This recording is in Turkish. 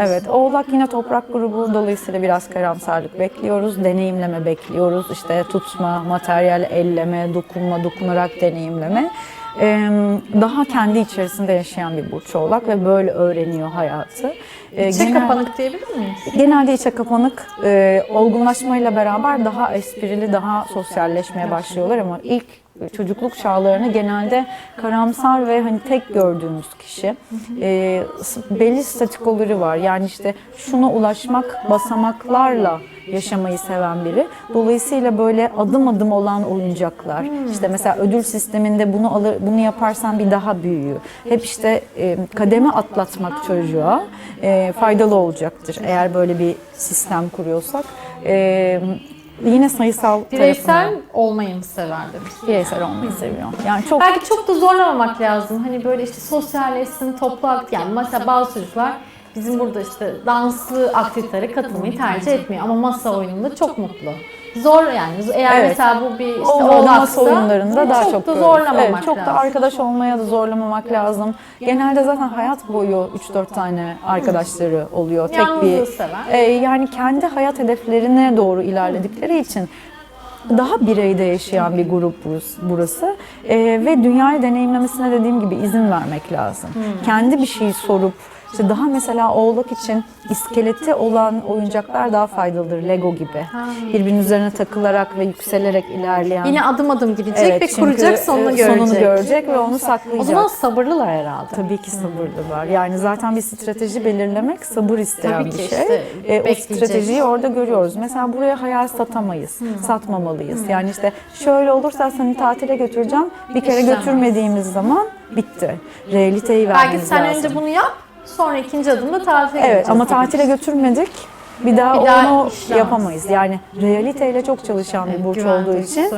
Evet, Oğlak yine toprak grubu dolayısıyla biraz karamsarlık bekliyoruz, deneyimleme bekliyoruz. İşte tutma, materyal elleme, dokunma, dokunarak deneyimleme. Daha kendi içerisinde yaşayan bir burç Oğlak ve böyle öğreniyor hayatı. Ee, İçe genel- kapanık diyebilir miyiz? Genelde içe kapanık, e, olgunlaşmayla beraber daha esprili, daha sosyalleşmeye başlıyorlar ama ilk çocukluk çağlarını genelde karamsar ve hani tek gördüğümüz kişi. E, belli statikoları var. Yani işte şuna ulaşmak basamaklarla yaşamayı seven biri. Dolayısıyla böyle adım adım olan oyuncaklar. İşte mesela ödül sisteminde bunu alır, bunu yaparsan bir daha büyüğü. Hep işte e, kademe atlatmak çocuğa e, faydalı olacaktır. Eğer böyle bir sistem kuruyorsak. E, yine sayısal Bireysel tarafını, olmayı mı sever demek? bireysel olmayı seviyor. Yani çok Belki çok da zorlamamak lazım. Hani böyle işte sosyalleşsin, toplu aktivite. Yani mesela bazı çocuklar bizim burada işte danslı aktivitelere katılmayı tercih etmiyor. Ama masa oyununda çok mutlu. Zor yani. Eğer Evet. mesela bu bir işte o masa oğlaksa, oyunlarında daha çok, çok da zorlamamak Evet, çok lazım. da arkadaş olmaya da zorlamamak lazım. Genelde zaten hayat boyu 3-4 tane arkadaşları oluyor. Tek bir e, yani kendi hayat hedeflerine doğru ilerledikleri için daha bireyde yaşayan bir grup burası- E, ve dünyayı deneyimlemesine dediğim gibi izin vermek lazım. Kendi bir şeyi sorup işte daha mesela oğlak için iskeleti olan oyuncaklar daha faydalıdır Lego gibi. Birbirinin üzerine takılarak ve yükselerek ilerleyen. Yine adım adım gidecek Evet, ve kuracak sonunu e, görecek. sonunu görecek ve onu saklayacak. O zaman sabırlılar herhalde. Tabii ki sabırlılar. Yani zaten bir strateji belirlemek sabır isteyen Tabii bir ki şey. işte E, o stratejiyi orada görüyoruz. Mesela buraya hayal satamayız, satmamalıyız. Yani işte şöyle olursa seni tatile götüreceğim. Bir kere götürmediğimiz zaman bitti. Realiteyi Belki vermemiz sen lazım. önce bunu yap, sonra ikinci adımda tatile Evet ama tatile götürmedik. Bir daha Bir daha onu işlemez. yapamayız. Yani realiteyle çok çalışan bir burç olduğu için.